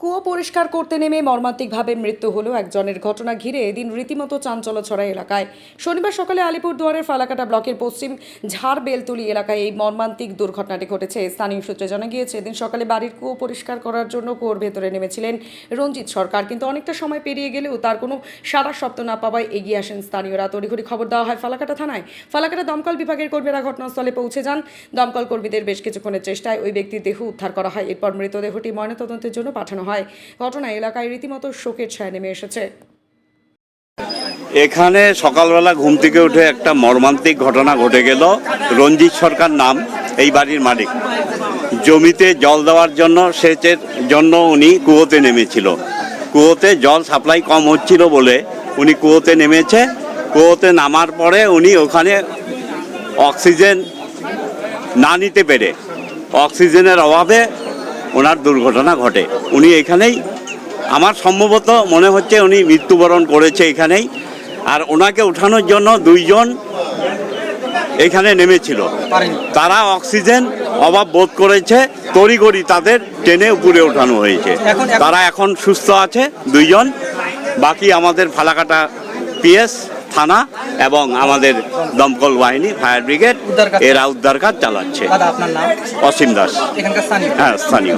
কুয়ো পরিষ্কার করতে নেমে মর্মান্তিকভাবে মৃত্যু হলো একজনের ঘটনা ঘিরে এদিন রীতিমতো চাঞ্চল্য ছড়া এলাকায়। শনিবার সকালে আলিপুর দুয়ারের ফালাকাটা ব্লকের পশ্চিম ঝাড় বেলতুলি এলাকায় এই মর্মান্তিক দুর্ঘটনাটি ঘটেছে। স্থানীয় সূত্রে জানা গিয়েছে, এদিন সকালে বাড়ির কুয়ো পরিষ্কার করার জন্য কুয়োর ভেতরে নেমেছিলেন রঞ্জিত সরকার। কিন্তু অনেকটা সময় পেরিয়ে গেলেও তার কোনো সারা শব্দ না পাওয়ায় এগিয়ে আসেন স্থানীয়রা। তড়িঘড়ি খবর দেওয়া হয় ফালাকাটা থানায়। ফালাকাটা দমকল বিভাগের কর্মীরা ঘটনাস্থলে পৌঁছে যান। দমকল কর্মীদের বেশ কিছুক্ষণের চেষ্টায় ওই ব্যক্তির দেহ উদ্ধার করা হয়। এরপর মৃতদেহটি ময়নাতদন্তের জন্য পাঠানো হয়। ঘটনায় এলাকায় রীতিমতো শোকের ছায়া নেমে এসেছে। এখানে সকালবেলা ঘুম থেকে উঠে একটা মর্মান্তিক ঘটনা ঘটে গেল। রঞ্জিত সরকার নাম, এই বাড়ির মালিক। জমিতে জল দেওয়ার জন্য সেচের জন্য উনি কুয়োতে নেমেছিল। কুয়োতে জল সাপ্লাই কম হচ্ছিল বলে উনি কুয়োতে নেমেছে। কুয়োতে নামার পরে উনি ওখানে অক্সিজেন না নিতে পেরে। অক্সিজেনের অভাবে ওনার দুর্ঘটনা ঘটে। উনি এখানেই আমার সম্ভবত মনে হচ্ছে উনি মৃত্যুবরণ করেছে এখানেই। আর ওনাকে ওঠানোর জন্য দুইজন এখানে নেমেছিল। তারা অক্সিজেন অভাব বোধ করেছে তড়িঘড়ি তাদের টেনে উপরে ওঠানো হয়েছে। তারা এখন সুস্থ আছে দুইজন। বাকি আমাদের ফালাকাটা পিএস থানা এবং আমাদের দমকল বাহিনী ফায়ার ব্রিগেড এরা উদ্ধার কাজ চালাচ্ছে। দাদা আপনার নাম? অসীম দাস। হ্যাঁ স্থানীয়।